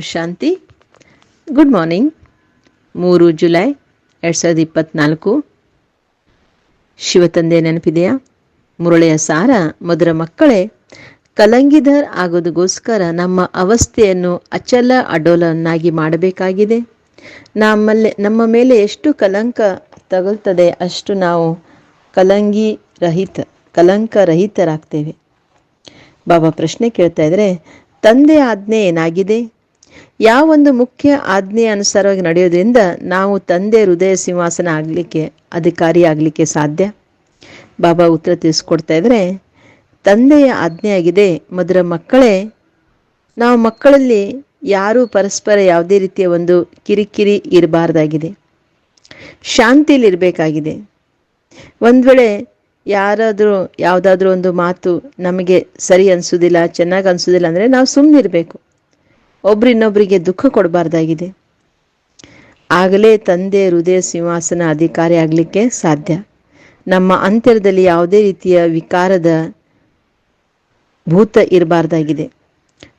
ಶಾಂತಿ. Good morning ಮೂರು July ಎರಡು ಸಾವಿರದ ಇಪ್ಪತ್ನಾಲ್ಕು. ಶಿವತಂದೆ ನೆನಪಿದೆಯಾ? ಮುರುಳೆಯ ಸಾರ, ಮಧುರ ಮಕ್ಕಳೇ, ಕಲಂಗಿಧರ್ ಆಗೋದಕ್ಕೋಸ್ಕರ ನಮ್ಮ ಅವಸ್ಥೆಯನ್ನು ಅಚಲ ಅಡೋಲನ್ನಾಗಿ ಮಾಡಬೇಕಾಗಿದೆ. ನಮ್ಮಲ್ಲಿ ನಮ್ಮ ಮೇಲೆ ಎಷ್ಟು ಕಲಂಕ ತಗುಲ್ತದೆ ಅಷ್ಟು ನಾವು ಕಲಂಗಿ ರಹಿತ, ಕಲಂಕ ರಹಿತರಾಗ್ತೇವೆ. ಬಾಬಾ ಪ್ರಶ್ನೆ ಕೇಳ್ತಾ ಇದ್ರೆ, ತಂದೆ ಆಜ್ಞೆ ಏನಾಗಿದೆ? ಯಾವೊಂದು ಮುಖ್ಯ ಆಜ್ಞೆ ಅನುಸಾರವಾಗಿ ನಡೆಯೋದ್ರಿಂದ ನಾವು ತಂದೆ ಹೃದಯ ಸಿಂಹಾಸನ ಆಗಲಿಕ್ಕೆ, ಅಧಿಕಾರಿ ಆಗಲಿಕ್ಕೆ ಸಾಧ್ಯ? ಬಾಬಾ ಉತ್ತರ ತಿಳಿಸ್ಕೊಡ್ತಾ ಇದ್ರೆ, ತಂದೆಯ ಆಜ್ಞೆಯಾಗಿದೆ, ಮಧುರ ಮಕ್ಕಳೇ, ನಾವು ಮಕ್ಕಳಲ್ಲಿ ಯಾರೂ ಪರಸ್ಪರ ಯಾವುದೇ ರೀತಿಯ ಒಂದು ಕಿರಿಕಿರಿ ಇರಬಾರ್ದಾಗಿದೆ. ಶಾಂತಿಯಲ್ಲಿ ಇರಬೇಕಾಗಿದೆ. ಒಂದು ವೇಳೆ ಯಾರಾದರೂ, ಯಾವುದಾದ್ರೂ ಒಂದು ಮಾತು ನಮಗೆ ಸರಿ ಅನಿಸೋದಿಲ್ಲ, ಚೆನ್ನಾಗಿ ಅನಿಸೋದಿಲ್ಲ ಅಂದರೆ ನಾವು ಸುಮ್ಮನಿರಬೇಕು ಒಬ್ರು ಇನ್ನೊಬ್ಬರಿಗೆ ದುಃಖ ಕೊಡಬಾರ್ದಾಗಿದೆ. ಆಗಲೇ ತಂದೆ ಹೃದಯ ಸಿಂಹಾಸನ ಅಧಿಕಾರಿ ಆಗಲಿಕ್ಕೆ ಸಾಧ್ಯ. ನಮ್ಮ ಅಂತರದಲ್ಲಿ ಯಾವುದೇ ರೀತಿಯ ವಿಕಾರದ ಭೂತ ಇರಬಾರ್ದಾಗಿದೆ.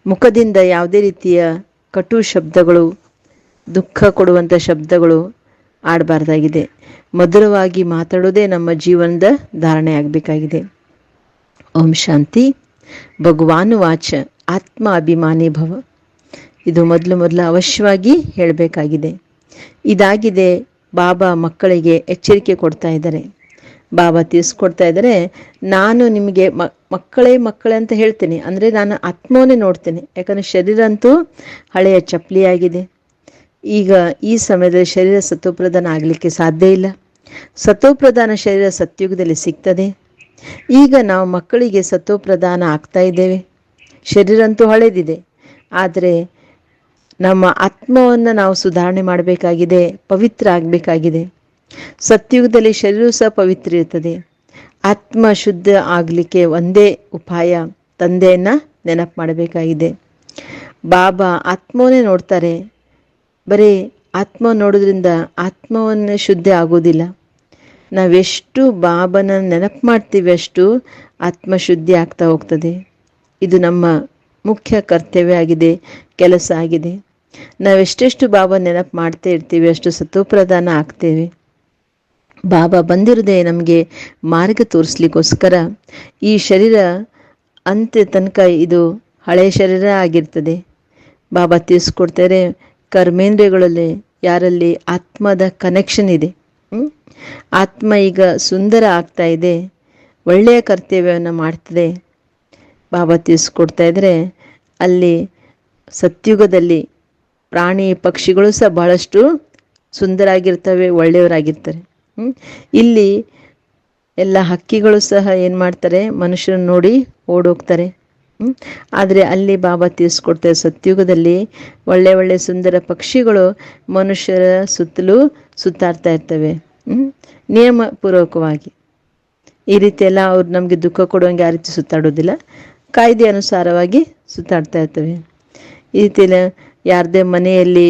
ಮುಖದಿಂದ ಯಾವುದೇ ರೀತಿಯ ಕಟು ಶಬ್ದಗಳು, ದುಃಖ ಕೊಡುವಂಥ ಶಬ್ದಗಳು ಆಡಬಾರ್ದಾಗಿದೆ. ಮಧುರವಾಗಿ ಮಾತಾಡೋದೇ ನಮ್ಮ ಜೀವನದ ಧಾರಣೆ ಆಗಬೇಕಾಗಿದೆ. ಓಂ ಶಾಂತಿ. ಭಗವಾನು ವಾಚ. ಆತ್ಮ ಅಭಿಮಾನಿ ಭವ. ಇದು ಮೊದಲು ಮೊದಲು ಅವಶ್ಯವಾಗಿ ಹೇಳಬೇಕಾಗಿದೆ. ಇದಾಗಿದೆ, ಬಾಬಾ ಮಕ್ಕಳಿಗೆ ಎಚ್ಚರಿಕೆ ಕೊಡ್ತಾ ಇದ್ದಾರೆ. ಬಾಬಾ ತಿಳಿಸ್ಕೊಡ್ತಾ ಇದ್ದಾರೆ, ನಾನು ನಿಮಗೆ ಮಕ್ಕಳೇ ಮಕ್ಕಳೇ ಅಂತ ಹೇಳ್ತೀನಿ. ಅಂದರೆ ನಾನು ಆತ್ಮವನ್ನೇ ನೋಡ್ತೇನೆ. ಯಾಕಂದರೆ ಶರೀರ ಅಂತೂ ಹಳೆಯ ಚಪ್ಪಲಿಯಾಗಿದೆ. ಈಗ ಈ ಸಮಯದಲ್ಲಿ ಶರೀರ ಸತ್ವಪ್ರಧಾನ ಆಗಲಿಕ್ಕೆ ಸಾಧ್ಯ ಇಲ್ಲ. ಸತ್ವಪ್ರಧಾನ ಶರೀರ ಸತ್ಯುಗದಲ್ಲಿ ಸಿಗ್ತದೆ. ಈಗ ನಾವು ಮಕ್ಕಳಿಗೆ ಸತ್ವಪ್ರಧಾನ ಆಗ್ತಾ ಇದ್ದೇವೆ. ಶರೀರ ಅಂತೂ ಹಳೆದಿದೆ. ಆದರೆ ನಮ್ಮ ಆತ್ಮವನ್ನು ನಾವು ಸುಧಾರಣೆ ಮಾಡಬೇಕಾಗಿದೆ, ಪವಿತ್ರ ಆಗಬೇಕಾಗಿದೆ. ಸತ್ಯುಗದಲ್ಲಿ ಶರೀರ ಸಹ ಪವಿತ್ರ ಇರ್ತದೆ ಆತ್ಮ ಶುದ್ಧ ಆಗಲಿಕ್ಕೆ ಒಂದೇ ಉಪಾಯ, ತಂದೆಯನ್ನು ನೆನಪು ಮಾಡಬೇಕಾಗಿದೆ. ಬಾಬಾ ಆತ್ಮವನ್ನೇ ನೋಡ್ತಾರೆ. ಬರೀ ಆತ್ಮ ನೋಡೋದ್ರಿಂದ ಆತ್ಮವನ್ನು ಶುದ್ಧ ಆಗೋದಿಲ್ಲ ನಾವೆಷ್ಟು ಬಾಬನ ನೆನಪು ಮಾಡ್ತೀವಿ ಅಷ್ಟು ಆತ್ಮ ಶುದ್ಧಿ ಆಗ್ತಾ ಹೋಗ್ತದೆ. ಇದು ನಮ್ಮ ಮುಖ್ಯ ಕರ್ತವ್ಯ ಆಗಿದೆ, ಕೆಲಸ ಆಗಿದೆ. ನಾವೆಷ್ಟೆಷ್ಟು ಬಾಬಾ ನೆನಪು ಮಾಡ್ತಾ ಇರ್ತೀವಿ, ಅಷ್ಟು ಸತ್ವಪ್ರಧಾನ ಆಗ್ತೇವೆ. ಬಾಬಾ ಬಂದಿರದೆ ನಮಗೆ ಮಾರ್ಗ ತೋರಿಸ್ಲಿಕ್ಕೋಸ್ಕರ ಈ ಶರೀರ ಅಂತ್ಯ ತನಕ ಇದು ಹಳೆಯ ಶರೀರ ಆಗಿರ್ತದೆ. ಬಾಬಾ ತಿಳಿಸ್ಕೊಡ್ತಾರೆ, ಕರ್ಮೇಂದ್ರಿಯಗಳಲ್ಲಿ ಯಾರಲ್ಲಿ ಆತ್ಮದ ಕನೆಕ್ಷನ್ ಇದೆ? ಆತ್ಮ ಈಗ ಸುಂದರ ಆಗ್ತಾ ಇದೆ, ಒಳ್ಳೆಯ ಕರ್ತವ್ಯವನ್ನು ಮಾಡ್ತದೆ. ಬಾಬಾ ತಿಳಿಸ್ಕೊಡ್ತಾ ಇದ್ರೆ ಅಲ್ಲಿ ಸತ್ಯುಗದಲ್ಲಿ ಪ್ರಾಣಿ ಪಕ್ಷಿಗಳು ಸಹ ಬಹಳಷ್ಟು ಸುಂದರಾಗಿರ್ತವೆ ಒಳ್ಳೆಯವರಾಗಿರ್ತಾರೆ? ಇಲ್ಲಿ ಎಲ್ಲ ಹಕ್ಕಿಗಳು ಸಹ ಏನು ಮಾಡ್ತಾರೆ, ಮನುಷ್ಯರನ್ನು ನೋಡಿ ಓಡೋಗ್ತಾರೆ? ಆದರೆ ಅಲ್ಲಿ ಬಾಬಾ ತಿಳಿಸ್ಕೊಡ್ತಾರೆ ಸತ್ಯುಗದಲ್ಲಿ ಒಳ್ಳೆ ಒಳ್ಳೆ ಸುಂದರ ಪಕ್ಷಿಗಳು ಮನುಷ್ಯರ ಸುತ್ತಲೂ ಸುತ್ತಾಡ್ತಾ ಇರ್ತವೆ. ನಿಯಮ ನಿಯಮಪೂರ್ವಕವಾಗಿ. ಈ ರೀತಿ ಎಲ್ಲ ಅವ್ರು ನಮಗೆ ದುಃಖ ಕೊಡುವಂಗೆ ಆ ರೀತಿ ಸುತ್ತಾಡೋದಿಲ್ಲ. ಕಾಯ್ದೆ ಅನುಸಾರವಾಗಿ ಸುತ್ತಾಡ್ತಾ ಇರ್ತವೆ. ಈ ರೀತಿ ಎಲ್ಲ ಯಾರದೇ ಮನೆಯಲ್ಲಿ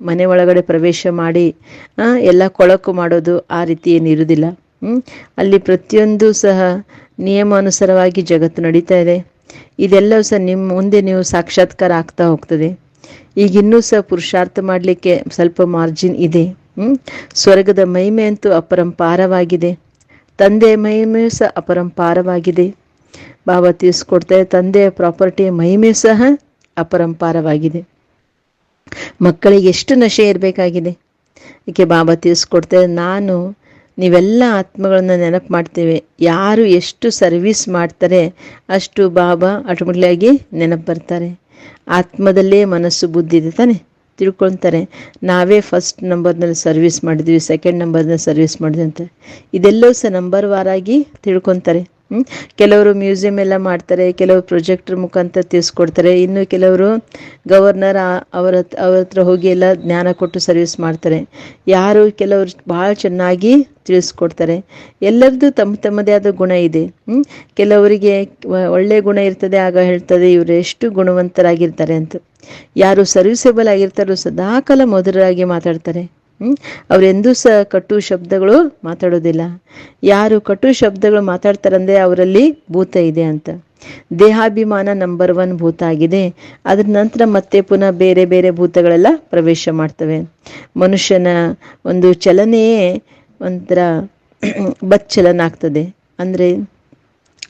ಮನೆ ಒಳಗಡೆ ಪ್ರವೇಶ ಮಾಡಿ ಎಲ್ಲ ಕೊಳಕು ಮಾಡೋದು ಆ ರೀತಿ ಏನಿರುವುದಿಲ್ಲ ಅಲ್ಲಿ ಪ್ರತಿಯೊಂದು ಸಹ ನಿಯಮಾನುಸಾರವಾಗಿ ಜಗತ್ತು ನಡೀತಾ ಇದೆ. ಇದೆಲ್ಲವೂ ಸಹ ನಿಮ್ಮ ಮುಂದೆ ನೀವು ಸಾಕ್ಷಾತ್ಕಾರ ಆಗ್ತಾ ಹೋಗ್ತದೆ. ಈಗ ಇನ್ನೂ ಸಹ ಪುರುಷಾರ್ಥ ಮಾಡಲಿಕ್ಕೆ ಸ್ವಲ್ಪ ಮಾರ್ಜಿನ್ ಇದೆ? ಸ್ವರ್ಗದ ಮಹಿಮೆ ಅಂತೂ ಅಪರಂಪಾರವಾಗಿದೆ. ತಂದೆಯ ಮಹಿಮೆಯೂ ಸಹ ಅಪರಂಪಾರವಾಗಿದೆ. ಬಾಬಾ ತಿಳಿಸ್ಕೊಡ್ತಾರೆ ತಂದೆಯ ಪ್ರಾಪರ್ಟಿಯ ಮಹಿಮೆ ಸಹ ಅಪರಂಪಾರವಾಗಿದೆ. ಮಕ್ಕಳಿಗೆ ಎಷ್ಟು ನಶೆ ಇರಬೇಕಾಗಿದೆ? ಏಕೆ ಬಾಬಾ ತಿಳಿಸ್ಕೊಡ್ತಾರೆ, ನಾನು, ನೀವೆಲ್ಲ ಆತ್ಮಗಳನ್ನ ನೆನಪು ಮಾಡ್ತೇವೆ. ಯಾರು ಎಷ್ಟು ಸರ್ವಿಸ್ ಮಾಡ್ತಾರೆ, ಅಷ್ಟು ಬಾಬಾ ಆಟೋಮೆಟಿಕ್ಲಾಗಿ ನೆನಪು ಬರ್ತಾರೆ. ಆತ್ಮದಲ್ಲೇ ಮನಸ್ಸು ಬುದ್ಧಿ ಇದೆ ತಾನೆ? ತಿಳ್ಕೊಳ್ತಾರೆ. ನಾವೇ ಫಸ್ಟ್ ನಂಬರ್ನಲ್ಲಿ ಸರ್ವಿಸ್ ಮಾಡಿದ್ವಿ, ಸೆಕೆಂಡ್ ನಂಬರ್ನಲ್ಲಿ ಸರ್ವಿಸ್ ಮಾಡಿದ್ವಿ ಅಂತ. ಇದೆಲ್ಲವೂ ಸಹ ನಂಬರ್ ವಾರಾಗಿ ತಿಳ್ಕೊತಾರೆ? ಕೆಲವರು ಮ್ಯೂಸಿಯಂ ಎಲ್ಲ ಮಾಡ್ತಾರೆ, ಕೆಲವರು ಪ್ರೊಜೆಕ್ಟರ್ ಮುಖಾಂತರ ತಿಳಿಸ್ಕೊಡ್ತಾರೆ. ಇನ್ನು ಕೆಲವರು ಗವರ್ನರ್ ಅವರ ಅವ್ರ ಹತ್ರ ಹೋಗಿ ಎಲ್ಲ ಜ್ಞಾನ ಕೊಟ್ಟು ಸರ್ವಿಸ್ ಮಾಡ್ತಾರೆ. ಯಾರು ಕೆಲವರು ಭಾಳ ಚೆನ್ನಾಗಿ ತಿಳಿಸ್ಕೊಡ್ತಾರೆ. ಎಲ್ಲರದ್ದು ತಮ್ಮ ತಮ್ಮದೇ ಆದ ಗುಣ ಇದೆ. ಕೆಲವರಿಗೆ ಒಳ್ಳೆಯ ಒಳ್ಳೆ ಗುಣ ಇರ್ತದೆ, ಆಗ ಹೇಳ್ತದೆ, ಇವರು ಎಷ್ಟು ಗುಣವಂತರಾಗಿರ್ತಾರೆ ಅಂತ. ಯಾರು ಸರ್ವಿಸೇಬಲ್ ಆಗಿರ್ತಾರೋ ಸದಾಕಾಲ ಮಧುರರಾಗಿ ಮಾತಾಡ್ತಾರೆ. ಅವರೆಂದೂ ಸಹ ಕಟು ಶಬ್ದಗಳು ಮಾತಾಡೋದಿಲ್ಲ. ಯಾರು ಕಟು ಶಬ್ದಗಳು ಮಾತಾಡ್ತಾರಂದ್ರೆ ಅವರಲ್ಲಿ ಭೂತ ಇದೆ ಅಂತ. ದೇಹಾಭಿಮಾನ ನಂಬರ್ ಒನ್ ಭೂತ ಆಗಿದೆ. ಅದ್ರ ನಂತರ ಮತ್ತೆ ಪುನಃ ಬೇರೆ ಬೇರೆ ಭೂತಗಳೆಲ್ಲ ಪ್ರವೇಶ ಮಾಡ್ತವೆ. ಮನುಷ್ಯನ ಒಂದು ಚಲನೆಯೇ ಒಂಥರ ಬಚ್ಚಲನ ಆಗ್ತದೆ ಅಂದರೆ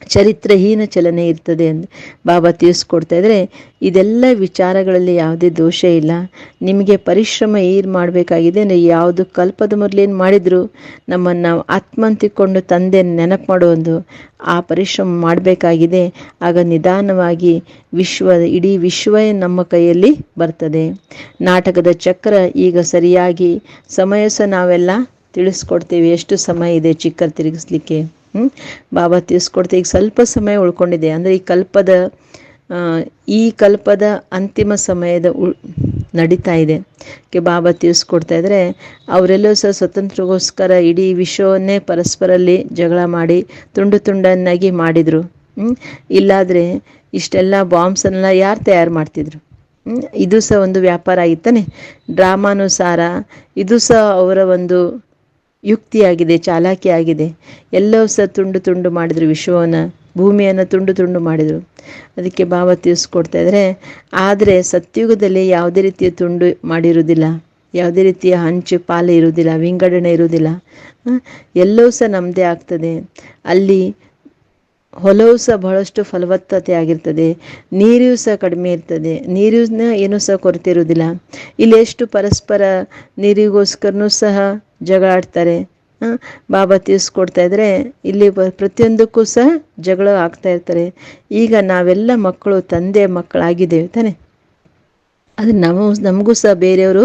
ಚರಿತ್ರಹೀನ ಚಲನೆ ಇರ್ತದೆ ಅಂತ ಬಾಬಾ ತಿಳಿಸ್ಕೊಡ್ತಾ ಇದ್ರೆ, ಇದೆಲ್ಲ ವಿಚಾರಗಳಲ್ಲಿ ಯಾವುದೇ ದೋಷ ಇಲ್ಲ. ನಿಮಗೆ ಪರಿಶ್ರಮ ಏನು ಮಾಡಬೇಕಾಗಿದೆ ಅಂದರೆ ಯಾವುದು ಕಲ್ಪದ ಮೊದಲೇನು ಮಾಡಿದ್ರು, ನಮ್ಮನ್ನು ಆತ್ಮ ತಂದೆ ನೆನಪು ಮಾಡೋ ಒಂದು ಆ ಪರಿಶ್ರಮ ಮಾಡಬೇಕಾಗಿದೆ. ಆಗ ನಿಧಾನವಾಗಿ ವಿಶ್ವ, ಇಡೀ ವಿಶ್ವವೇ ನಮ್ಮ ಕೈಯಲ್ಲಿ ಬರ್ತದೆ. ನಾಟಕದ ಚಕ್ರ ಈಗ ಸರಿಯಾಗಿ ಸಮಯ ಸಹ ನಾವೆಲ್ಲ ತಿಳಿಸ್ಕೊಡ್ತೀವಿ. ಎಷ್ಟು ಸಮಯ ಇದೆ ಚಿಕ್ಕರ್ ತಿರುಗಿಸ್ಲಿಕ್ಕೆ? ಬಾಬಾ ತಿಳಿಸ್ಕೊಡ್ತೀವಿ ಈಗ ಸ್ವಲ್ಪ ಸಮಯ ಉಳ್ಕೊಂಡಿದೆ. ಅಂದರೆ ಈ ಕಲ್ಪದ ಈ ಕಲ್ಪದ ಅಂತಿಮ ಸಮಯದ ಉಳ್ ನಡೀತಾ ಇದೆ. ಕೆ, ಬಾಬಾ ತಿಳಿಸ್ಕೊಡ್ತಾ ಇದ್ರೆ ಅವರೆಲ್ಲೂ ಸಹ ಸ್ವತಂತ್ರಗೋಸ್ಕರ ಇಡೀ ವಿಶ್ವವನ್ನೇ ಪರಸ್ಪರಲ್ಲಿ ಜಗಳ ಮಾಡಿ ತುಂಡು ತುಂಡನ್ನಾಗಿ ಮಾಡಿದರು. ಇಲ್ಲಾದರೆ ಇಷ್ಟೆಲ್ಲ ಬಾಂಬ್ಸನ್ನೆಲ್ಲ ಯಾರು ತಯಾರು ಮಾಡ್ತಿದ್ರು? ಇದು ಸಹ ಒಂದು ವ್ಯಾಪಾರ ಆಗಿತ್ತಾನೆ. ಡ್ರಾಮಾನುಸಾರ, ಇದು ಸಹ ಅವರ ಒಂದು ಯುಕ್ತಿಯಾಗಿದೆ ಚಾಲಾಕಿ ಆಗಿದೆ ಎಲ್ಲವೂ ಸಹ ತುಂಡು ತುಂಡು ಮಾಡಿದರು ವಿಶ್ವವನ್ನು, ಭೂಮಿಯನ್ನು ತುಂಡು ತುಂಡು ಮಾಡಿದರು. ಅದಕ್ಕೆ ಭಾವ ತಿಳಿಸ್ಕೊಡ್ತಾ ಇದ್ದಾರೆ. ಆದರೆ ಸತ್ಯುಗದಲ್ಲಿ ಯಾವುದೇ ರೀತಿಯ ತುಂಡು ಮಾಡಿರುವುದಿಲ್ಲ. ಯಾವುದೇ ರೀತಿಯ ಹಂಚು, ಪಾಲು ಇರುವುದಿಲ್ಲ, ವಿಂಗಡಣೆ ಇರುವುದಿಲ್ಲ? ಎಲ್ಲವೂ ಸಹ ನಮ್ಮದೇ ಆಗ್ತದೆ. ಅಲ್ಲಿ ಹೊಲವು ಸಹ ಬಹಳಷ್ಟು ಫಲವತ್ತತೆ ಆಗಿರ್ತದೆ. ನೀರು ಸಹ ಕಡಿಮೆ ಇರ್ತದೆ. ನೀರಿನ ಏನೂ ಸಹ ಕೊರತೆ ಇರುವುದಿಲ್ಲ. ಇಲ್ಲಿ ಎಷ್ಟು ಪರಸ್ಪರ ನೀರಿಗೋಸ್ಕರನೂ ಸಹ ಜಗಳ ಆಡ್ತಾರೆ. ಬಾಬಾ ತಿಳಿಸ್ಕೊಡ್ತಾ ಇದ್ರೆ ಇಲ್ಲಿ ಪ್ರತಿಯೊಂದಕ್ಕೂ ಸಹ ಜಗಳ ಆಗ್ತಾ ಇರ್ತಾರೆ. ಈಗ ನಾವೆಲ್ಲ ಮಕ್ಕಳು, ತಂದೆ ಮಕ್ಕಳಾಗಿದ್ದೇವೆ ತಾನೆ. ಅದು ನಾವು ನಮಗೂ ಸಹ ಬೇರೆಯವರು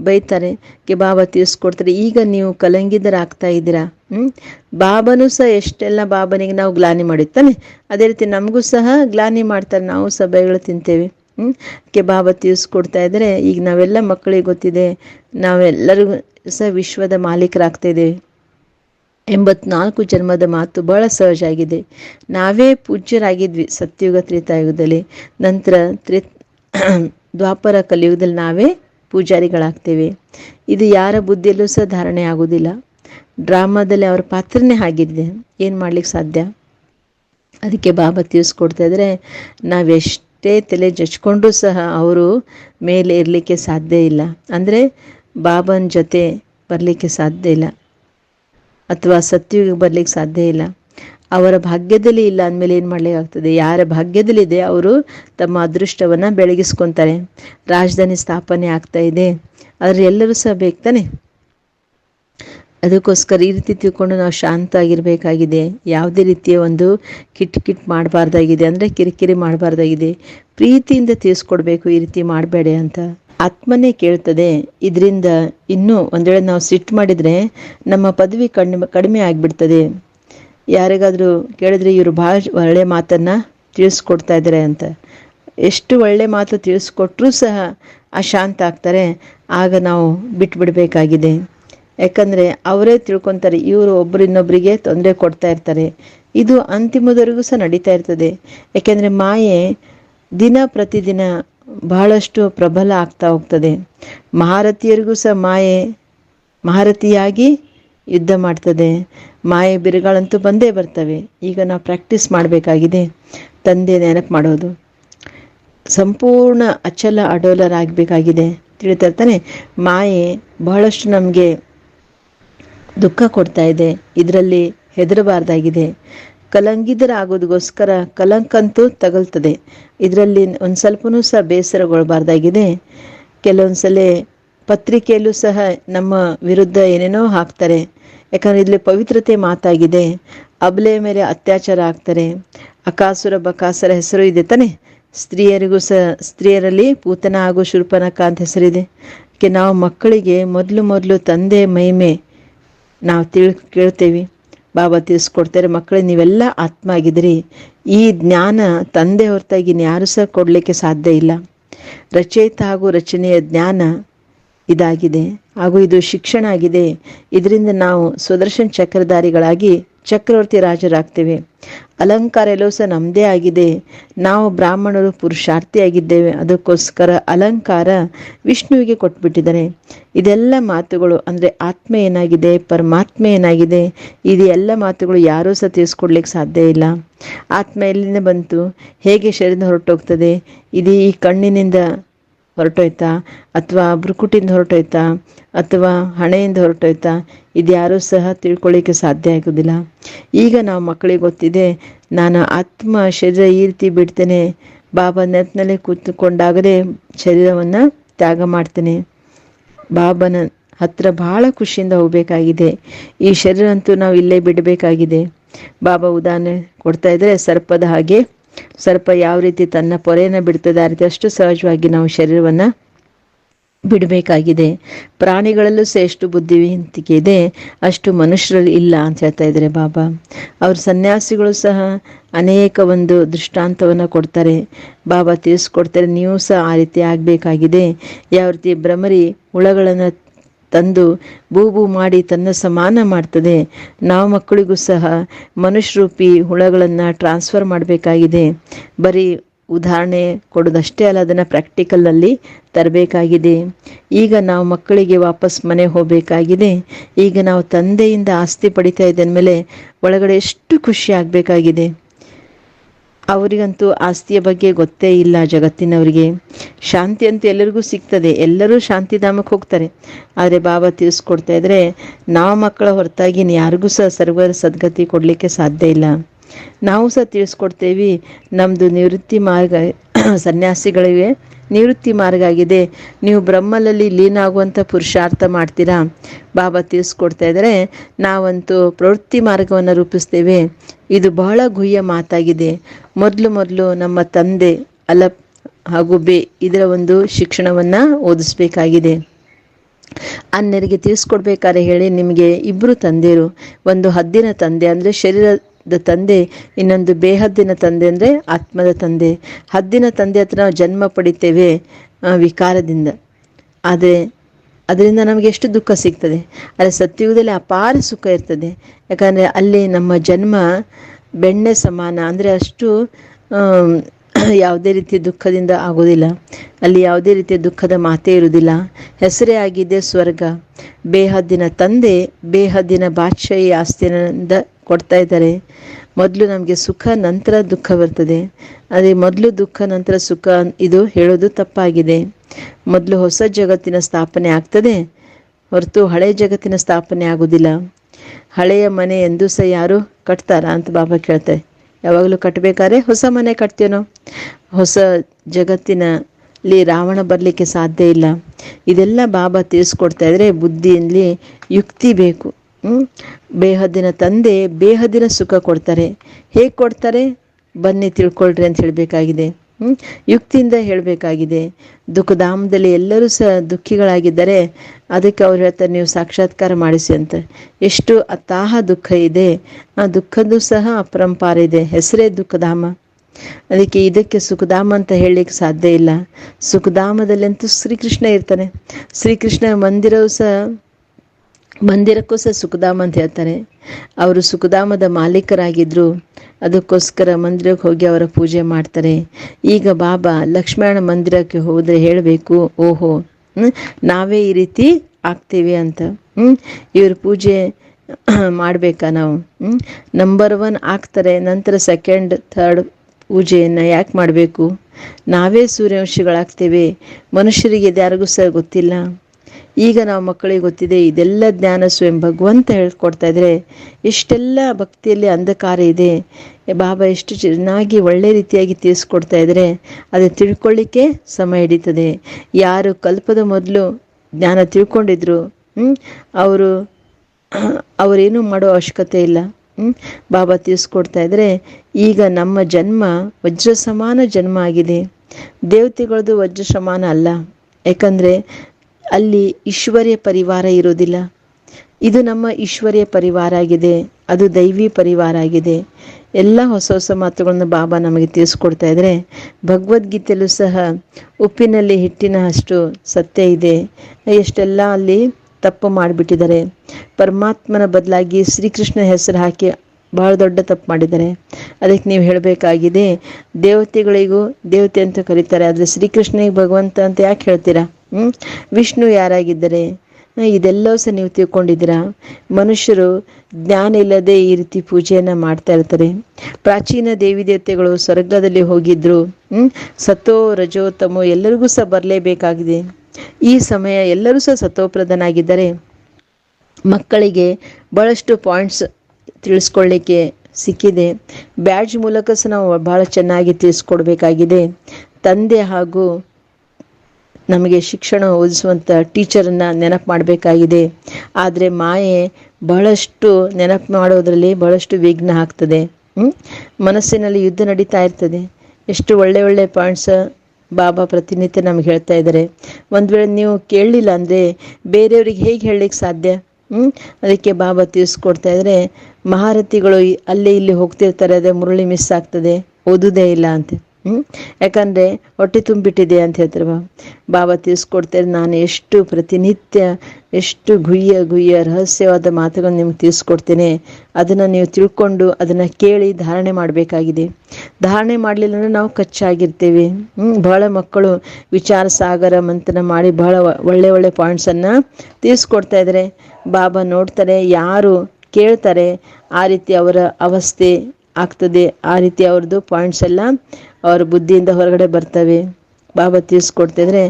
ಬೈತಾರೆ ಕೆ ಬಾಬಾ ತಿಳಿಸ್ಕೊಡ್ತಾರೆ ಈಗ ನೀವು ಕಲಂಗಿದರಾಗ್ತಾ ಇದ್ದೀರಾ? ಹ್ಞೂ ಬಾಬನೂ ಸಹ ಎಷ್ಟೆಲ್ಲ ಬಾಬನಿಗೆ ನಾವು ಗ್ಲಾನಿ ಮಾಡಿರ್ತಾನೆ ಅದೇ ರೀತಿ ನಮಗೂ ಸಹ ಗ್ಲಾನಿ ಮಾಡ್ತಾರೆ. ನಾವು ಸಹ ಬೈಗಳು ತಿಂತೇವೆ. ಹ್ಮ್? ಕೆ ಬಾಬಾ ತಿಳಿಸ್ಕೊಡ್ತಾ ಇದ್ದಾರೆ ಈಗ ನಾವೆಲ್ಲ ಮಕ್ಕಳಿಗೆ ಗೊತ್ತಿದೆ ನಾವೆಲ್ಲರೂ ಸಹ ವಿಶ್ವದ ಮಾಲೀಕರಾಗ್ತಾ ಇದ್ದೇವೆ. ಎಂಬತ್ನಾಲ್ಕು ಜನ್ಮದ ಮಾತು ಬಹಳ ಸಹಜ ಆಗಿದೆ. ನಾವೇ ಪೂಜ್ಯರಾಗಿದ್ವಿ ಸತ್ಯುಗ ತ್ರೇತಾಯುಗದಲ್ಲಿ. ನಂತರ ತ್ರಿ, ದ್ವಾಪರ ಕಲಿಯುಗದಲ್ಲಿ ನಾವೇ ಪೂಜಾರಿಗಳಾಗ್ತೇವೆ. ಇದು ಯಾರ ಬುದ್ಧಿಯಲ್ಲೂ ಸಹ ಧಾರಣೆ ಆಗುವುದಿಲ್ಲ. ಡ್ರಾಮಾದಲ್ಲಿ ಅವರ ಪಾತ್ರನೇ ಆಗಿದೆ ಏನು ಮಾಡ್ಲಿಕ್ಕೆ ಸಾಧ್ಯ? ಅದಕ್ಕೆ ಬಾಬಾ ತಿಳಿಸ್ಕೊಡ್ತಾ ಇದ್ರೆ, ನಾವೆಷ್ಟೇ ತಲೆ ಜಚ್ಕೊಂಡು ಸಹ ಅವರು ಮೇಲೆ ಇರಲಿಕ್ಕೆ ಸಾಧ್ಯ ಇಲ್ಲ. ಅಂದರೆ ಬಾಬನ ಜೊತೆ ಬರಲಿಕ್ಕೆ ಸಾಧ್ಯ ಇಲ್ಲ. ಅಥವಾ ಸತ್ಯುಗೆ ಬರಲಿಕ್ಕೆ ಸಾಧ್ಯ ಇಲ್ಲ. ಅವರ ಭಾಗ್ಯದಲ್ಲಿ ಇಲ್ಲ ಅಂದಮೇಲೆ ಏನು ಮಾಡಲಿಕ್ಕಾಗ್ತದೆ? ಯಾರ ಭಾಗ್ಯದಲ್ಲಿದೆ ಅವರು ತಮ್ಮ ಅದೃಷ್ಟವನ್ನು ಬೆಳಗಿಸ್ಕೊತಾರೆ. ರಾಜಧಾನಿ ಸ್ಥಾಪನೆ ಆಗ್ತಾ ಇದೆ. ಆದರೆ ಎಲ್ಲರೂ ಸಹ ಬೇಕು ತಾನೆ? ಅದಕ್ಕೋಸ್ಕರ ಈ ರೀತಿ ತಿಳ್ಕೊಂಡು ನಾವು ಶಾಂತ ಆಗಿರಬೇಕಾಗಿದೆ ಯಾವುದೇ ರೀತಿಯ ಒಂದು ಕಿಟ್ ಕಿಟ್ ಮಾಡಬಾರ್ದಾಗಿದೆ ಅಂದರೆ ಕಿರಿಕಿರಿ ಮಾಡಬಾರ್ದಾಗಿದೆ. ಪ್ರೀತಿಯಿಂದ ತಿಳಿಸ್ಕೊಡ್ಬೇಕು ಈ ರೀತಿ ಮಾಡಬೇಡ ಅಂತ. ಆತ್ಮನೇ ಕೇಳ್ತದೆ. ಇದರಿಂದ ಇನ್ನೂ ಒಂದು ನಾವು ಸಿಟ್ಟು ಮಾಡಿದರೆ ನಮ್ಮ ಪದವಿ ಕಡಿಮೆ ಕಡಿಮೆ ಆಗಿಬಿಡ್ತದೆ. ಯಾರಿಗಾದರೂ ಕೇಳಿದ್ರೆ ಇವರು ಭಾಳ ಒಳ್ಳೆ ಮಾತನ್ನು ತಿಳಿಸ್ಕೊಡ್ತಾ ಇದ್ದಾರೆ ಅಂತ. ಎಷ್ಟು ಒಳ್ಳೆ ಮಾತು ತಿಳಿಸ್ಕೊಟ್ರೂ ಸಹ ಅಶಾಂತ ಆಗ್ತಾರೆ. ಆಗ ನಾವು ಬಿಟ್ಬಿಡಬೇಕಾಗಿದೆ. ಯಾಕಂದರೆ ಅವರೇ ತಿಳ್ಕೊತಾರೆ, ಇವರು ಒಬ್ಬರು ಇನ್ನೊಬ್ಬರಿಗೆ ತೊಂದರೆ ಕೊಡ್ತಾ ಇರ್ತಾರೆ. ಇದು ಅಂತಿಮದವರೆಗೂ ಸಹ ನಡೀತಾ ಇರ್ತದೆ. ಯಾಕೆಂದರೆ ಮಾಯೆ ದಿನ ಪ್ರತಿದಿನ ಬಹಳಷ್ಟು ಪ್ರಬಲ ಆಗ್ತಾ ಹೋಗ್ತದೆ. ಮಹಾರಥಿಯರಿಗೂ ಸಹ ಮಾಯೆ ಮಹಾರಥಿಯಾಗಿ ಯುದ್ಧ ಮಾಡ್ತದೆ. ಮಾಯೆ ಬಿರುಗಾಳಂತೂ ಬಂದೇ ಬರ್ತವೆ. ಈಗ ನಾವು ಪ್ರಾಕ್ಟೀಸ್ ಮಾಡಬೇಕಾಗಿದೆ. ತಂದೆ ನೆನಪು ಮಾಡೋದು. ಸಂಪೂರ್ಣ ಅಚಲ ಅಡೋಲರಾಗಬೇಕಾಗಿದೆ. ತಿಳಿತಾ ಇರ್ತಾನೆ, ಮಾಯೆ ಬಹಳಷ್ಟು ನಮಗೆ ದುಃಖ ಕೊಡ್ತಾ ಇದೆ. ಇದರಲ್ಲಿ ಹೆದರಬಾರ್ದಾಗಿದೆ. ಕಲಂಗಿದರಾಗೋದಕ್ಕೋಸ್ಕರ ಕಲಂಕಂತೂ ತಗಲ್ತದೆ. ಇದರಲ್ಲಿ ಒಂದು ಸ್ವಲ್ಪನೂ ಸಹ ಬೇಸರಗೊಳ್ಬಾರ್ದಾಗಿದೆ. ಕೆಲವೊಂದು ಸಲ ಪತ್ರಿಕೆಯಲ್ಲೂ ಸಹ ನಮ್ಮ ವಿರುದ್ಧ ಏನೇನೋ ಹಾಕ್ತಾರೆ. ಯಾಕಂದರೆ ಇಲ್ಲಿ ಪವಿತ್ರತೆ ಮಾತಾಗಿದೆ. ಅಬಲೆ ಮೇಲೆ ಅತ್ಯಾಚಾರ ಆಗ್ತಾರೆ. ಅಕಾಸುರ ಬಕಾಸರ ಹೆಸರು ಇದೆ ತಾನೆ. ಸ್ತ್ರೀಯರಿಗೂ ಸಹ ಸ್ತ್ರೀಯರಲ್ಲಿ ಪೂತನ ಹಾಗೂ ಶೂರ್ಪನಕ ಅಂತ ಹೆಸರಿದೆ. ನಾವು ಮಕ್ಕಳಿಗೆ ಮೊದಲು ಮೊದಲು ತಂದೆ ಮಹಿಮೆ ನಾವು ತಿಳ್, ಕೇಳ್ತೇವೆ. ಬಾಬಾ ತಿಳಿಸ್ಕೊಡ್ತಾರೆ, ಮಕ್ಕಳೇ, ನೀವೆಲ್ಲ ಆತ್ಮ ಆಗಿದ್ರಿ ಈ ಜ್ಞಾನ ತಂದೆ ಹೊರತಾಗಿ ಯಾರು ಸಹ ಕೊಡಲಿಕ್ಕೆ ಸಾಧ್ಯ ಇಲ್ಲ. ರಚಯಿತ ಹಾಗೂ ರಚನೆಯ ಜ್ಞಾನ ಇದಾಗಿದೆ. ಹಾಗೂ ಇದು ಶಿಕ್ಷಣ ಆಗಿದೆ. ಇದರಿಂದ ನಾವು ಸುದರ್ಶನ್ ಚಕ್ರಧಾರಿಗಳಾಗಿ ಚಕ್ರವರ್ತಿ ರಾಜರಾಗ್ತೇವೆ. ಅಲಂಕಾರ ಎಲ್ಲೋ ಸಹ ನಮ್ಮದೇ ಆಗಿದೆ. ನಾವು ಬ್ರಾಹ್ಮಣರು ಪುರುಷಾರ್ಥಿಯಾಗಿದ್ದೇವೆ ಅದಕ್ಕೋಸ್ಕರ ಅಲಂಕಾರ ವಿಷ್ಣುವಿಗೆ ಕೊಟ್ಬಿಟ್ಟಿದ್ದಾರೆ. ಇದೆಲ್ಲ ಮಾತುಗಳು ಅಂದರೆ ಆತ್ಮ ಏನಾಗಿದೆ, ಪರಮಾತ್ಮ ಏನಾಗಿದೆ, ಇದು ಎಲ್ಲ ಮಾತುಗಳು ಯಾರೂ ಸಹ ತಿಳಿಸ್ಕೊಡ್ಲಿಕ್ಕೆ ಸಾಧ್ಯ ಇಲ್ಲ. ಆತ್ಮ ಎಲ್ಲಿಂದ ಬಂತು, ಹೇಗೆ ಶರೀರದ ಹೊರಟೋಗ್ತದೆ, ಇದು ಈ ಕಣ್ಣಿನಿಂದ ಹೊರಟೋಯ್ತಾ? ಅಥವಾ ಬ್ರುಕುಟಿಂದ ಹೊರಟೋಯ್ತಾ? ಅಥವಾ ಹಣೆಯಿಂದ ಹೊರಟೋಯ್ತಾ? ಇದು ಯಾರೂ ಸಹ ತಿಳ್ಕೊಳ್ಳಿಕ್ಕೆ ಸಾಧ್ಯ ಆಗೋದಿಲ್ಲ. ಈಗ ನಾವು ಮಕ್ಕಳಿಗೆ ಗೊತ್ತಿದೆ, ನಾನು ಆತ್ಮ ಶರೀರ ಈ ರೀತಿ ಬಿಡ್ತೇನೆ, ಬಾಬಾ ನೆನಪಿನಲ್ಲಿ ಕೂತ್ಕೊಂಡಾಗಲೇ ಶರೀರವನ್ನು ತ್ಯಾಗ ಮಾಡ್ತೇನೆ. ಬಾಬನ ಹತ್ರ ಬಹಳ ಖುಷಿಯಿಂದ ಹೋಗಬೇಕಾಗಿದೆ. ಈ ಶರೀರ ಅಂತೂ ನಾವು ಇಲ್ಲೇ ಬಿಡಬೇಕಾಗಿದೆ. ಬಾಬಾ ಉದಾಹರಣೆ ಕೊಡ್ತಾ ಇದ್ರೆ ಸರ್ಪದ ಹಾಗೆ ಸರ್ಪ ಯಾವ ರೀತಿ ತನ್ನ ಪೊರೆಯನ್ನ ಬಿಡ್ತದೆ ಆ ರೀತಿ ಅಷ್ಟು ಸಹಜವಾಗಿ ನಾವು ಶರೀರವನ್ನ ಬಿಡಬೇಕಾಗಿದೆ. ಪ್ರಾಣಿಗಳಲ್ಲೂ ಸಹ ಎಷ್ಟು ಬುದ್ಧಿವಂತಿಕೆ ಇದೆ, ಅಷ್ಟು ಮನುಷ್ಯರಲ್ಲಿ ಇಲ್ಲ ಅಂತ ಹೇಳ್ತಾ ಇದ್ದಾರೆ ಬಾಬಾ. ಅವ್ರ ಸನ್ಯಾಸಿಗಳು ಸಹ ಅನೇಕ ಒಂದು ದೃಷ್ಟಾಂತವನ್ನು ಕೊಡ್ತಾರೆ. ಬಾಬಾ ತಿಳಿಸ್ಕೊಡ್ತಾರೆ, ನೀವು ಸಹ ಆ ರೀತಿ ಆಗಬೇಕಾಗಿದೆ. ಯಾವ ರೀತಿ ಭ್ರಮರಿ ಹುಳಗಳನ್ನು ತಂದು ಬೂಬು ಮಾಡಿ ತನ್ನ ಸಮಾನ ಮಾಡ್ತದೆ. ನಾವು ಮಕ್ಕಳಿಗೂ ಸಹ ಮನುಷ್ಯರೂಪಿ ಹುಳಗಳನ್ನು ಟ್ರಾನ್ಸ್ಫರ್ ಮಾಡಬೇಕಾಗಿದೆ. ಬರೀ ಉದಾಹರಣೆ ಕೊಡೋದಷ್ಟೇ ಅಲ್ಲ, ಅದನ್ನು ಪ್ರಾಕ್ಟಿಕಲಲ್ಲಿ ತರಬೇಕಾಗಿದೆ. ಈಗ ನಾವು ಮಕ್ಕಳಿಗೆ ವಾಪಸ್ ಮನೆ ಹೋಗಬೇಕಾಗಿದೆ. ಈಗ ನಾವು ತಂದೆಯಿಂದ ಆಸ್ತಿ ಪಡಿತಾ ಇದ್ದ ಮೇಲೆ ಒಳಗಡೆ ಎಷ್ಟು ಖುಷಿ ಆಗಬೇಕಾಗಿದೆ. ಅವರಿಗಂತೂ ಆಸ್ತಿಯ ಬಗ್ಗೆ ಗೊತ್ತೇ ಇಲ್ಲ ಜಗತ್ತಿನವರಿಗೆ. ಶಾಂತಿ ಅಂತ ಎಲ್ಲರಿಗೂ ಸಿಗ್ತದೆ. ಎಲ್ಲರೂ ಶಾಂತಿಧಾಮಕ್ಕೆ ಹೋಗ್ತಾರೆ. ಆದರೆ ಬಾಬಾ ತಿಳಿಸ್ಕೊಡ್ತಾ ಇದ್ರೆ ನಾವು ಮಕ್ಕಳ ಹೊರತಾಗಿ ಯಾರಿಗೂ ಸಹ ಸರ್ವರ ಸದ್ಗತಿ ಕೊಡಲಿಕ್ಕೆ ಸಾಧ್ಯ ಇಲ್ಲ. ನಾವು ಸಹ ತಿಳಿಸ್ಕೊಡ್ತೇವೆ ನಮ್ಮದು ನಿವೃತ್ತಿ ಮಾರ್ಗ ಸನ್ಯಾಸಿಗಳಿವೆ. ನಿವೃತ್ತಿ ಮಾರ್ಗ ಆಗಿದೆ. ನೀವು ಬ್ರಹ್ಮಲಲ್ಲಿ ಲೀನ ಆಗುವಂಥ ಪುರುಷಾರ್ಥ ಮಾಡ್ತೀರಾ? ಬಾಬಾ ತಿಳಿಸ್ಕೊಡ್ತಾ ಇದ್ದಾರೆ, ನಾವಂತೂ ಪ್ರವೃತ್ತಿ ಮಾರ್ಗವನ್ನು ರೂಪಿಸ್ತೇವೆ. ಇದು ಬಹಳ ಗುಹ್ಯ ಮಾತಾಗಿದೆ. ಮೊದಲು ಮೊದಲು ನಮ್ಮ ತಂದೆ ಅಲ ಹಾಗೂ ಬೆ ಇದರ ಒಂದು ಶಿಕ್ಷಣವನ್ನು ಓದಿಸ್ಬೇಕಾಗಿದೆ. ಅನ್ನರಿಗೆ ತಿಳಿಸ್ಕೊಡ್ಬೇಕಾದ್ರೆ ಹೇಳಿ ನಿಮಗೆ ಇಬ್ಬರು ತಂದೆಯರು, ಒಂದು ಹದ್ದಿನ ತಂದೆ ಅಂದರೆ ಶರೀರದ ತಂದೆ, ಇನ್ನೊಂದು ಬೇಹದ್ದಿನ ತಂದೆ ಅಂದರೆ ಆತ್ಮದ ತಂದೆ. ಹದ್ದಿನ ತಂದೆ ಹತ್ರ ನಾವು ಜನ್ಮ ಪಡಿತೇವೆ ವಿಕಾರದಿಂದ. ಆದರೆ ಅದರಿಂದ ನಮಗೆ ಎಷ್ಟು ದುಃಖ ಸಿಗ್ತದೆ? ಆದರೆ ಸತ್ಯುಗದಲ್ಲಿ ಅಪಾರ ಸುಖ ಇರ್ತದೆ. ಯಾಕಂದರೆ ಅಲ್ಲಿ ನಮ್ಮ ಜನ್ಮ ಬೆಣ್ಣೆ ಸಮಾನ, ಅಂದರೆ ಅಷ್ಟು ಯಾವುದೇ ರೀತಿಯ ದುಃಖದಿಂದ ಆಗೋದಿಲ್ಲ. ಅಲ್ಲಿ ಯಾವುದೇ ರೀತಿಯ ದುಃಖದ ಮಾತೇ ಇರುವುದಿಲ್ಲ. ಹೆಸರೇ ಆಗಿದೆ ಸ್ವರ್ಗ. ಬೇಹದ್ದಿನ ತಂದೆ, ಬೇಹದ್ದಿನ ಬಾದ್ಶಾಹಿ ಆಸ್ತಿಯಿಂದ ಕೊಡ್ತಾ ಇದ್ದಾರೆ. ಮೊದಲು ನಮಗೆ ಸುಖ, ನಂತರ ದುಃಖ ಬರ್ತದೆ. ಅದೇ ಮೊದಲು ದುಃಖ, ನಂತರ ಸುಖ ಇದು ಹೇಳೋದು ತಪ್ಪಾಗಿದೆ. ಮೊದಲು ಹೊಸ ಜಗತ್ತಿನ ಸ್ಥಾಪನೆ ಆಗ್ತದೆ. ಹೊರತು ಹಳೆ ಜಗತ್ತಿನ ಸ್ಥಾಪನೆ ಆಗೋದಿಲ್ಲ. ಹಳೆಯ ಮನೆ ಎಂದು ಸಹ ಯಾರು ಕಟ್ತಾರಾ ಅಂತ ಬಾಬಾ ಕೇಳ್ತಾರೆ ಯಾವಾಗಲೂ ಕಟ್ಟಬೇಕಾದ್ರೆ ಹೊಸ ಮನೆ ಕಟ್ತೇನೋ? ಹೊಸ ಜಗತ್ತಿನಲ್ಲಿ ರಾವಣ ಬರಲಿಕ್ಕೆ ಸಾಧ್ಯ ಇಲ್ಲ. ಇದೆಲ್ಲ ಬಾಬಾ ತಿಳಿಸ್ಕೊಡ್ತಾ ಇದ್ರೆ ಬುದ್ಧಿಯಲ್ಲಿ ಯುಕ್ತಿ ಬೇಕು? ಬೇಹದ್ದಿನ ತಂದೆ ಬೇಹದ್ದಿನ ಸುಖ ಕೊಡ್ತಾರೆ. ಹೇಗೆ ಕೊಡ್ತಾರೆ? ಬನ್ನಿ ತಿಳ್ಕೊಳ್ರಿ ಅಂತ ಹೇಳಬೇಕಾಗಿದೆ? ಯುಕ್ತಿಯಿಂದ ಹೇಳಬೇಕಾಗಿದೆ. ದುಃಖಧಾಮದಲ್ಲಿ ಎಲ್ಲರೂ ಸಹ ದುಃಖಿಗಳಾಗಿದ್ದರೆ ಅದಕ್ಕೆ ಅವ್ರು ಹೇಳ್ತಾರೆ ನೀವು ಸಾಕ್ಷಾತ್ಕಾರ ಮಾಡಿಸಿ ಅಂತ. ಎಷ್ಟು ಅತಾಹ ದುಃಖ ಇದೆ. ಆ ದುಃಖದ್ದು ಸಹ ಅಪರಂಪಾರ ಇದೆ. ಹೆಸರೇ ದುಃಖಧಾಮ. ಅದಕ್ಕೆ ಇದಕ್ಕೆ ಸುಖಧಾಮ ಅಂತ ಹೇಳಲಿಕ್ಕೆ ಸಾಧ್ಯ ಇಲ್ಲ. ಸುಖಧಾಮದಲ್ಲಂತೂ ಶ್ರೀಕೃಷ್ಣ ಇರ್ತಾನೆ. ಶ್ರೀಕೃಷ್ಣ ಮಂದಿರವು ಸಹ ಮಂದಿರಕ್ಕೂ ಸಹ ಸುಖಧಾಮ ಅಂತ ಹೇಳ್ತಾರೆ. ಅವರು ಸುಖಧಾಮದ ಮಾಲೀಕರಾಗಿದ್ದರು ಅದಕ್ಕೋಸ್ಕರ ಮಂದಿರಕ್ಕೆ ಹೋಗಿ ಅವರ ಪೂಜೆ ಮಾಡ್ತಾರೆ. ಈಗ ಬಾಬಾ ಲಕ್ಷ್ಮಣ ಮಂದಿರಕ್ಕೆ ಹೋದರೆ ಹೇಳಬೇಕು, ಓಹೋ ನಾವೇ ಈ ರೀತಿ ಆಗ್ತೀವಿ ಅಂತ. ಇವರು ಪೂಜೆ ಮಾಡಬೇಕಾ ನಾವು? ನಂಬರ್ ಒನ್ ಆಗ್ತಾರೆ, ನಂತರ ಸೆಕೆಂಡ್ ಥರ್ಡ್ ಪೂಜೆಯನ್ನು ಯಾಕೆ ಮಾಡಬೇಕು? ನಾವೇ ಸೂರ್ಯವಂಶಿಗಳಾಗ್ತೇವೆ. ಮನುಷ್ಯರಿಗೆ ಇದ್ಯಾರಿಗೂ ಸಹ ಗೊತ್ತಿಲ್ಲ. ಈಗ ನಾವು ಮಕ್ಕಳಿಗೆ ಗೊತ್ತಿದೆ, ಇದೆಲ್ಲ ಜ್ಞಾನ ಸ್ವಯಂ ಭಗವಂತ ಹೇಳ್ಕೊಡ್ತಾ ಇದ್ರೆ ಇಷ್ಟೆಲ್ಲ ಭಕ್ತಿಯಲ್ಲಿ ಅಂಧಕಾರ ಇದೆ ಬಾಬಾ ಎಷ್ಟು ಚೆನ್ನಾಗಿ ಒಳ್ಳೆ ರೀತಿಯಾಗಿ ತಿಳಿಸ್ಕೊಡ್ತಾ ಇದ್ರೆ ಅದು ತಿಳ್ಕೊಳ್ಳಿಕ್ಕೆ ಸಮಯ ಹಿಡಿತದೆ ಯಾರು ಕಲ್ಪದ ಮೊದಲು ಜ್ಞಾನ ತಿಳ್ಕೊಂಡಿದ್ರು ಅವರು ಅವರೇನು ಮಾಡೋ ಅವಶ್ಯಕತೆ ಇಲ್ಲ? ಬಾಬಾ ತಿಳಿಸ್ಕೊಡ್ತಾ ಇದ್ರೆ ಈಗ ನಮ್ಮ ಜನ್ಮ ವಜ್ರ ಸಮಾನ ಜನ್ಮ ಆಗಿದೆ ದೇವತೆಗಳದ್ದು ವಜ್ರ ಸಮಾನ ಅಲ್ಲ, ಯಾಕಂದ್ರೆ ಅಲ್ಲಿ ಈಶ್ವರ್ಯ ಪರಿವಾರ ಇರೋದಿಲ್ಲ ಇದು ನಮ್ಮ ಈಶ್ವರ್ಯ ಪರಿವಾರ ಆಗಿದೆ. ಅದು ದೈವಿ ಪರಿವಾರ ಆಗಿದೆ. ಎಲ್ಲ ಹೊಸ ಹೊಸ ಮಾತುಗಳನ್ನು ಬಾಬಾ ನಮಗೆ ತಿಳಿಸ್ಕೊಡ್ತಾ ಇದ್ರೆ, ಭಗವದ್ಗೀತೆಯಲ್ಲೂ ಸಹ ಉಪ್ಪಿನಲ್ಲಿ ಹಿಟ್ಟಿನ ಅಷ್ಟು ಸತ್ಯ ಇದೆ. ಎಷ್ಟೆಲ್ಲ ಅಲ್ಲಿ ತಪ್ಪು ಮಾಡಿಬಿಟ್ಟಿದ್ದಾರೆ. ಪರಮಾತ್ಮನ ಬದಲಾಗಿ ಶ್ರೀಕೃಷ್ಣ ಹೆಸರು ಹಾಕಿ ಬಹಳ ದೊಡ್ಡ ತಪ್ಪು ಮಾಡಿದ್ದಾರೆ. ಅದಕ್ಕೆ ನೀವು ಹೇಳಬೇಕಾಗಿದೆ, ದೇವತೆಗಳಿಗೂ ದೇವತೆ ಅಂತ ಕರೀತಾರೆ, ಆದರೆ ಶ್ರೀಕೃಷ್ಣನಿಗೆ ಭಗವಂತ ಅಂತ ಯಾಕೆ ಹೇಳ್ತೀರಾ? ವಿಷ್ಣು ಯಾರಾಗಿದ್ದಾರೆ? ಇದೆಲ್ಲವೂ ಸಹ ನೀವು ತಿಳ್ಕೊಂಡಿದ್ದೀರಾ? ಮನುಷ್ಯರು ಜ್ಞಾನ ಇಲ್ಲದೆ ಈ ರೀತಿ ಪೂಜೆಯನ್ನು ಮಾಡ್ತಾ ಇರ್ತಾರೆ. ಪ್ರಾಚೀನ ದೇವಿ ದೇವತೆಗಳು ಸ್ವರ್ಗದಲ್ಲಿ ಹೋಗಿದ್ರು. ಸತೋ, ರಜೋ, ತಮೋ ಎಲ್ಲರಿಗೂ ಸಹ ಬರಲೇಬೇಕಾಗಿದೆ. ಈ ಸಮಯ ಎಲ್ಲರೂ ಸಹ ಸತೋಪ್ರಧಾನಾಗಿದ್ದಾರೆ ಮಕ್ಕಳಿಗೆ ಬಹಳಷ್ಟು ಪಾಯಿಂಟ್ಸ್ ತಿಳಿಸ್ಕೊಳ್ಳಿಕ್ಕೆ ಸಿಕ್ಕಿದೆ. ಬ್ಯಾಡ್ಜ್ ಮೂಲಕ ಸಹ ನಾವು ಬಹಳ ಚೆನ್ನಾಗಿ ತಿಳಿಸ್ಕೊಡ್ಬೇಕಾಗಿದೆ. ತಂದೆ ಹಾಗೂ ನಮಗೆ ಶಿಕ್ಷಣ ಓದಿಸುವಂಥ ಟೀಚರನ್ನು ನೆನಪು ಮಾಡಬೇಕಾಗಿದೆ. ಆದರೆ ಮಾಯೆ ಬಹಳಷ್ಟು ನೆನಪು ಮಾಡೋದರಲ್ಲಿ ಬಹಳಷ್ಟು ವಿಘ್ನ ಆಗ್ತದೆ. ಮನಸ್ಸಿನಲ್ಲಿ ಯುದ್ಧ ನಡೀತಾ ಇರ್ತದೆ. ಎಷ್ಟು ಒಳ್ಳೆ ಒಳ್ಳೆ ಪಾಯಿಂಟ್ಸ್ ಬಾಬಾ ಪ್ರತಿನಿತ್ಯ ನಮ್ಗೆ ಹೇಳ್ತಾ ಇದ್ದಾರೆ. ಒಂದು ವೇಳೆ ನೀವು ಕೇಳಲಿಲ್ಲ ಅಂದರೆ ಬೇರೆಯವ್ರಿಗೆ ಹೇಗೆ ಹೇಳಲಿಕ್ಕೆ ಸಾಧ್ಯ? ಹ್ಞೂ ಅದಕ್ಕೆ ಬಾಬಾ ತಿಳಿಸ್ಕೊಡ್ತಾ ಇದ್ರೆ, ಮಹಾರಥಿಗಳು ಅಲ್ಲೇ ಇಲ್ಲಿ ಹೋಗ್ತಿರ್ತಾರೆ, ಅದೇ ಮುರುಳಿ ಮಿಸ್ ಆಗ್ತದೆ, ಓದುದೇ ಇಲ್ಲ ಅಂತ. ಯಾಕಂದ್ರೆ ಹೊಟ್ಟೆ ತುಂಬಿಟ್ಟಿದೆ ಅಂತ ಹೇಳ್ತಾರೆ ಬಾಬಾ ಬಾಬಾ ತಿಳಿಸ್ಕೊಡ್ತಾರೆ, ನಾನು ಎಷ್ಟು ಪ್ರತಿನಿತ್ಯ ಎಷ್ಟು ಗುಯ್ಯ ಗುಯ್ಯ ರಹಸ್ಯವಾದ ಮಾತುಗಳನ್ನು ನಿಮ್ಗೆ ತಿಳಿಸ್ಕೊಡ್ತೇನೆ. ಅದನ್ನು ನೀವು ತಿಳ್ಕೊಂಡು ಅದನ್ನು ಕೇಳಿ ಧಾರಣೆ ಮಾಡಬೇಕಾಗಿದೆ. ಧಾರಣೆ ಮಾಡಲಿಲ್ಲ ಅಂದರೆ ನಾವು ಕಚ್ಚಾಗಿರ್ತೇವೆ. ಹ್ಮ್? ಬಹಳ ಮಕ್ಕಳು ವಿಚಾರ ಸಾಗರ ಮಂಥನ ಮಾಡಿ ಬಹಳ ಒಳ್ಳೆ ಒಳ್ಳೆ ಪಾಯಿಂಟ್ಸ್ ಅನ್ನ ತಿಳಿಸ್ಕೊಡ್ತಾ ಇದ್ದಾರೆ ಬಾಬಾ ನೋಡ್ತಾರೆ, ಯಾರು ಕೇಳ್ತಾರೆ, ಆ ರೀತಿ ಅವರ ಅವಸ್ಥೆ ಆಗ್ತದೆ. ಆ ರೀತಿ ಅವ್ರದ್ದು ಪಾಯಿಂಟ್ಸ್ ಎಲ್ಲ ಅವ್ರ ಬುದ್ಧಿಯಿಂದ ಹೊರಗಡೆ ಬರ್ತವೆ. ಬಾಬಾ ತಿಳಿಸ್ಕೊಡ್ತಿದ್ರೆ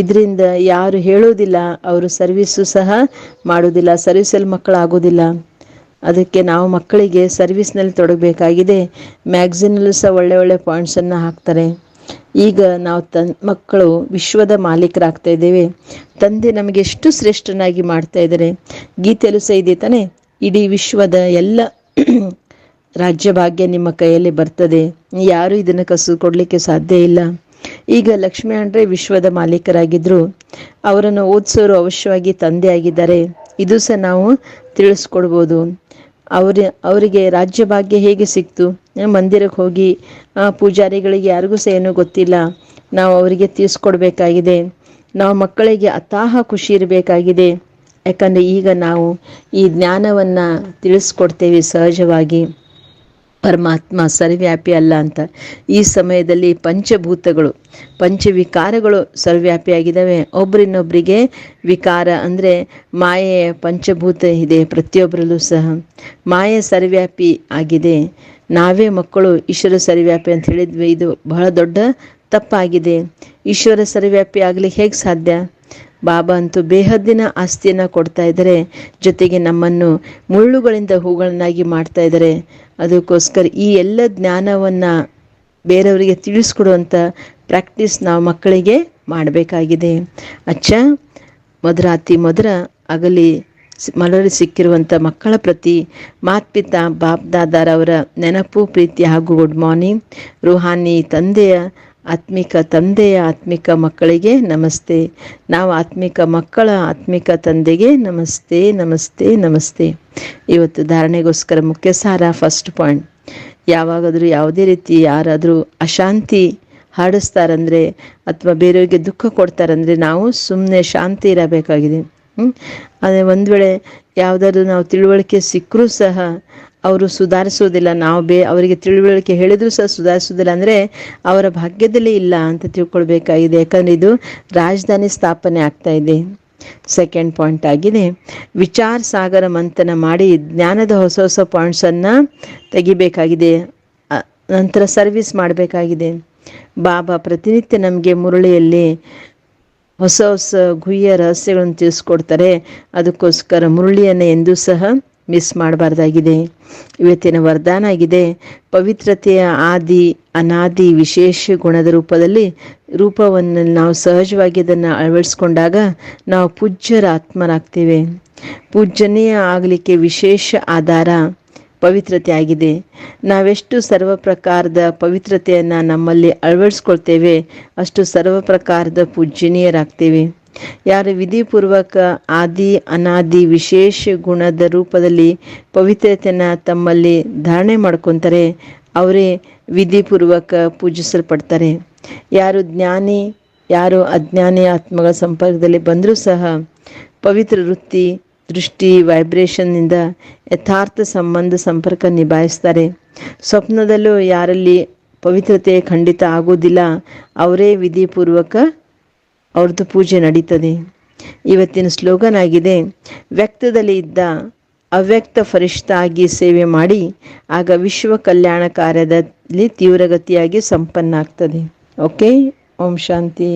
ಇದರಿಂದ ಯಾರು ಹೇಳೋದಿಲ್ಲ ಅವರು ಸರ್ವಿಸು ಸಹ ಮಾಡೋದಿಲ್ಲ ಸರ್ವಿಸಲ್ಲಿ ಮಕ್ಕಳು ಆಗೋದಿಲ್ಲ ಅದಕ್ಕೆ ನಾವು ಮಕ್ಕಳಿಗೆ ಸರ್ವಿಸ್ನಲ್ಲಿ ತೊಡಗಬೇಕಾಗಿದೆ. ಮ್ಯಾಗ್ಝಿನಲ್ಲೂ ಸಹ ಒಳ್ಳೆ ಒಳ್ಳೆ ಪಾಯಿಂಟ್ಸನ್ನು ಹಾಕ್ತಾರೆ. ಈಗ ನಾವು ತನ್ ಮಕ್ಕಳು ವಿಶ್ವದ ಮಾಲೀಕರಾಗ್ತಾ ಇದ್ದೇವೆ. ತಂದೆ ನಮಗೆ ಎಷ್ಟು ಶ್ರೇಷ್ಠನಾಗಿ ಮಾಡ್ತಾ ಇದ್ದಾರೆ. ಗೀತೆಯಲ್ಲೂ ಸಹ ಇದೆ ತಾನೆ, ಇಡೀ ವಿಶ್ವದ ಎಲ್ಲ ರಾಜ್ಯ ಭಾಗ್ಯ ನಿಮ್ಮ ಕೈಯಲ್ಲಿ ಬರ್ತದೆ. ಯಾರು ಇದನ್ನು ಕಸು ಕೊಡಲಿಕ್ಕೆ ಸಾಧ್ಯ ಇಲ್ಲ. ಈಗ ಲಕ್ಷ್ಮಿ ಅಂದ್ರೆ ವಿಶ್ವದ ಮಾಲೀಕರಾಗಿದ್ರು. ಅವರನ್ನು ಓದಿಸೋರು ಅವಶ್ಯವಾಗಿ ತಂದೆ ಆಗಿದ್ದಾರೆ ಇದು ಸಹ ನಾವು ತಿಳಿಸ್ಕೊಡ್ಬೋದು. ಅವ್ರ, ಅವರಿಗೆ ರಾಜ್ಯ ಭಾಗ್ಯ ಹೇಗೆ ಸಿಕ್ತು? ಮಂದಿರಕ್ಕೆ ಹೋಗಿ ಪೂಜಾರಿಗಳಿಗೆ ಯಾರಿಗೂ ಸಹ ಏನೂ ಗೊತ್ತಿಲ್ಲ. ನಾವು ಅವರಿಗೆ ತಿಳಿಸ್ಕೊಡ್ಬೇಕಾಗಿದೆ. ನಾವು ಮಕ್ಕಳಿಗೆ ಅತಾಹ ಖುಷಿ ಇರಬೇಕಾಗಿದೆ. ಯಾಕಂದರೆ ಈಗ ನಾವು ಈ ಜ್ಞಾನವನ್ನ ತಿಳಿಸ್ಕೊಡ್ತೇವೆ ಸಹಜವಾಗಿ. ಪರಮಾತ್ಮ ಸರ್ವ್ಯಾಪಿ ಅಲ್ಲ ಅಂತ. ಈ ಸಮಯದಲ್ಲಿ ಪಂಚಭೂತಗಳು, ಪಂಚವಿಕಾರಗಳು ಸರ್ವ್ಯಾಪಿಯಾಗಿದ್ದಾವೆ. ಒಬ್ಬರಿನ್ನೊಬ್ಬರಿಗೆ ವಿಕಾರ ಅಂದರೆ ಮಾಯೆ ಪಂಚಭೂತ ಇದೆ ಪ್ರತಿಯೊಬ್ಬರಲ್ಲೂ ಸಹ. ಮಾಯೆ ಸರ್ವ್ಯಾಪಿ ಆಗಿದೆ. ನಾವೇ ಮಕ್ಕಳು, ಈಶ್ವರ ಸರ್ವ್ಯಾಪಿ ಅಂತ ಹೇಳಿದ್ವಿ. ಇದು ಬಹಳ ದೊಡ್ಡ ತಪ್ಪಾಗಿದೆ. ಈಶ್ವರ ಸರ್ವ್ಯಾಪಿ ಆಗಲಿ ಹೇಗೆ ಸಾಧ್ಯ? ಬಾಬಾ ಅಂತೂ ಬೇಹದ್ದಿನ ಆಸ್ತಿಯನ್ನು ಕೊಡ್ತಾ ಇದ್ದಾರೆ. ಜೊತೆಗೆ ನಮ್ಮನ್ನು ಮುಳ್ಳುಗಳಿಂದ ಹೂಗಳನ್ನಾಗಿ ಮಾಡ್ತಾ ಇದ್ದಾರೆ. ಅದಕ್ಕೋಸ್ಕರ ಈ ಎಲ್ಲ ಜ್ಞಾನವನ್ನು ಬೇರೆಯವರಿಗೆ ತಿಳಿಸ್ಕೊಡುವಂಥ ಪ್ರಾಕ್ಟೀಸ್ ನಾವು ಮಕ್ಕಳಿಗೆ ಮಾಡಬೇಕಾಗಿದೆ. ಅಚ್ಚ, ಮಧುರಾತಿ ಮಧುರ ಅಗಲಿ ಮಲರಿ ಸಿಕ್ಕಿರುವಂಥ ಮಕ್ಕಳ ಪ್ರತಿ ಮಾತ್ಪಿತ ಬಾಪ್ ದಾದಾರವರ ನೆನಪು, ಪ್ರೀತಿ ಹಾಗೂ ಗುಡ್ ಮಾರ್ನಿಂಗ್ ರುಹಾನಿ ತಂದೆಯ ಆತ್ಮಿಕ ತಂದೆಯ ಆತ್ಮಿಕ ಮಕ್ಕಳಿಗೆ ನಮಸ್ತೆ. ನಾವು ಆತ್ಮಿಕ ಮಕ್ಕಳ ಆತ್ಮಿಕ ತಂದೆಗೆ ನಮಸ್ತೆ ನಮಸ್ತೆ ನಮಸ್ತೆ. ಇವತ್ತು ಧಾರಣೆಗೋಸ್ಕರ ಮುಖ್ಯ ಸಾರ ಫಸ್ಟ್ ಪಾಯಿಂಟ್ ಯಾವಾಗಾದರೂ ಯಾವುದೇ ರೀತಿ ಯಾರಾದರೂ ಅಶಾಂತಿ ಹಾಡಿಸ್ತಾರಂದ್ರೆ ಅಥವಾ ಬೇರೆಯವರಿಗೆ ದುಃಖ ಕೊಡ್ತಾರಂದ್ರೆ ನಾವು ಸುಮ್ಮನೆ ಶಾಂತಿ ಇರಬೇಕಾಗಿದೆ. ಅದೇ ಒಂದು ವೇಳೆ ಯಾವುದಾದ್ರೂ ನಾವು ತಿಳುವಳಿಕೆ ಸಿಕ್ಕರೂ ಸಹ ಅವರು ಸುಧಾರಿಸೋದಿಲ್ಲ ನಾವು ಬೇ ಅವರಿಗೆ ತಿಳುವಳಿಕೆ ಹೇಳಿದ್ರು ಸಹ ಸುಧಾರಿಸೋದಿಲ್ಲ ಅಂದರೆ ಅವರ ಭಾಗ್ಯದಲ್ಲಿ ಇಲ್ಲ ಅಂತ ತಿಳ್ಕೊಳ್ಬೇಕಾಗಿದೆ. ಯಾಕಂದರೆ ಇದು ರಾಜಧಾನಿ ಸ್ಥಾಪನೆ ಆಗ್ತಾ ಇದೆ. ಸೆಕೆಂಡ್ ಪಾಯಿಂಟ್ ಆಗಿದೆ. ವಿಚಾರ ಸಾಗರ ಮಂಥನ ಮಾಡಿ ಜ್ಞಾನದ ಹೊಸ ಹೊಸ ಪಾಯಿಂಟ್ಸನ್ನು ತೆಗಿಬೇಕಾಗಿದೆ. ನಂತರ ಸರ್ವಿಸ್ ಮಾಡಬೇಕಾಗಿದೆ. ಬಾಬಾ ಪ್ರತಿನಿತ್ಯ ನಮಗೆ ಮುರಳಿಯಲ್ಲಿ ಹೊಸ ಹೊಸ ಗುಹ್ಯ ರಹಸ್ಯಗಳನ್ನು ತಿಳಿಸ್ಕೊಡ್ತಾರೆ. ಅದಕ್ಕೋಸ್ಕರ ಮುರಳಿಯನ್ನು ಎಂದೂ ಸಹ ಮಿಸ್ ಮಾಡಬಾರ್ದಾಗಿದೆ. ಇವತ್ತಿನ ವರದಾನ ಆಗಿದೆ. ಪವಿತ್ರತೆಯ ಆದಿ, ಅನಾದಿ, ವಿಶೇಷ ಗುಣದ ರೂಪದಲ್ಲಿ ರೂಪವನ್ನು ನಾವು ಸಹಜವಾಗಿ ಅದನ್ನು ಅಳವಡಿಸ್ಕೊಂಡಾಗ ನಾವು ಪೂಜ್ಯರ ಆತ್ಮರಾಗ್ತೇವೆ. ಪೂಜನೀಯ ಆಗಲಿಕ್ಕೆ ವಿಶೇಷ ಆಧಾರ, ಪವಿತ್ರತೆ ಆಗಿದೆ. ನಾವೆಷ್ಟು ಸರ್ವ ಪ್ರಕಾರದ ಪವಿತ್ರತೆಯನ್ನು ನಮ್ಮಲ್ಲಿ ಅಳವಡಿಸ್ಕೊಳ್ತೇವೆ, ಅಷ್ಟು ಸರ್ವ ಪ್ರಕಾರದ ಪೂಜನೀಯರಾಗ್ತೇವೆ ಯಾರು ವಿಧಿಪೂರ್ವಕ ಆದಿ ಅನಾದಿ ವಿಶೇಷ ಗುಣದ ರೂಪದಲ್ಲಿ ಪವಿತ್ರತೆಯನ್ನು ತಮ್ಮಲ್ಲಿ ಧಾರಣೆ ಮಾಡ್ಕೊತಾರೆ, ಅವರೇ ವಿಧಿಪೂರ್ವಕ ಪೂಜಿಸಲ್ಪಡ್ತಾರೆ. ಯಾರು ಜ್ಞಾನಿ, ಯಾರು ಅಜ್ಞಾನಿ ಆತ್ಮಗಳ ಸಂಪರ್ಕದಲ್ಲಿ ಬಂದರೂ ಸಹ ಪವಿತ್ರ ವೃತ್ತಿ, ದೃಷ್ಟಿ ವೈಬ್ರೇಷನ್ನಿಂದ ಯಥಾರ್ಥ ಸಂಬಂಧ ಸಂಪರ್ಕ ನಿಭಾಯಿಸ್ತಾರೆ. ಸ್ವಪ್ನದಲ್ಲೂ ಯಾರಲ್ಲಿ ಪವಿತ್ರತೆ ಖಂಡಿತ ಆಗೋದಿಲ್ಲ ಅವರೇ ವಿಧಿಪೂರ್ವಕ ಅವ್ರದ್ದು ಪೂಜೆ ನಡೀತದೆ. ಇವತ್ತಿನ ಸ್ಲೋಗನ್ ಆಗಿದೆ ವ್ಯಕ್ತದಲ್ಲಿ ಇದ್ದ ಅವ್ಯಕ್ತ ಫರಿಷ್ಠ ಆಗಿ ಸೇವೆ ಮಾಡಿ, ಆಗ ವಿಶ್ವ ಕಲ್ಯಾಣ ಕಾರ್ಯದಲ್ಲಿ ತೀವ್ರಗತಿಯಾಗಿ ಸಂಪನ್ನ ಆಗ್ತದೆ ಓಕೆ, ಓಂ ಶಾಂತಿ.